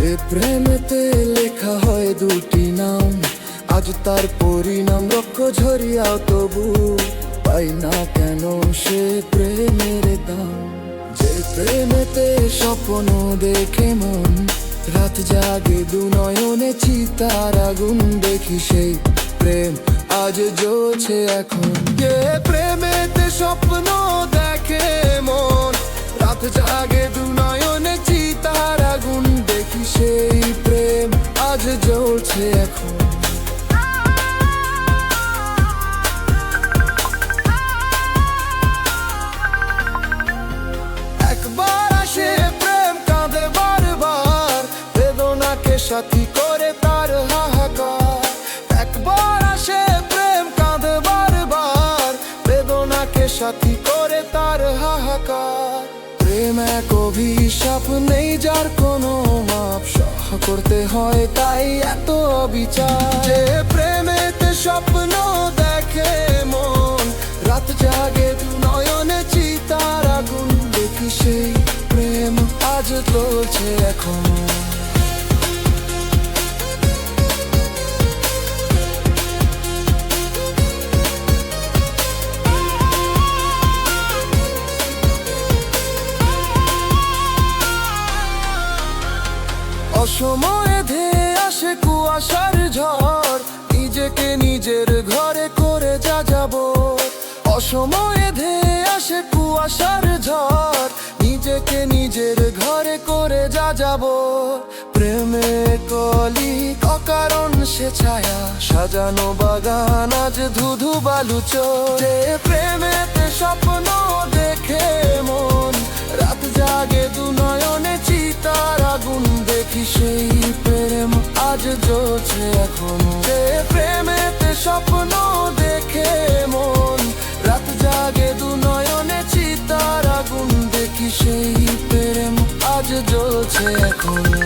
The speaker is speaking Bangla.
যে প্রেমেতে লেখা হয় দুটি নাম। আজ তার পরিণাম রক্ষ ঝরিয়াও তবু পাই না কেন সে প্রেমের দাম। যে প্রেমেতে স্বপ্ন দেখে মন, রাত জাগে দু নয়নে চিতার আগুন দেখি সেই প্রেম আজ জ্বলছে এখন। যে প্রেমেতে স্বপ্ন দেখে মন, রাত জাগে দু বেদনাকে সাথী করে তার হাহাকার। একবার আসে প্রেম, কাঁদে বারবার। বেদনাকে সাথী করে তার হাহাকার। প্রেম এক অভিশাপ, নেই যার কোনো মাপ। সহ করতে হয় তাই এত বিচার যে প্রেমেতে স্বপ্ন দেখে মন, রাত জাগে নয়নে চিতার আগুন। দেখি সেই প্রেম আজ চলছে এখনও। অসময়ে ধেয়ে আসে কুয়াশার ঝড়। নিজেকে নিজের ঘরে করে যা যাব অসময়ে ধেয়ে আসে কুয়াশার ঝড়। নিজেকে নিজের ঘরে করে যা যাব প্রেমে কলি অকারণ সে ছায়া। সাজানো বাগান আজ ধুধু বালু চোরে। প্রেমেতে স্বপ্ন দেখি সেই প্রেম আজ জোছে এখন। যে প্রেমেতে স্বপ্ন দেখে মন, রাত জাগে দু নয়নে চিতার আগুন। দেখি সেই প্রেম আজ জোছে এখন।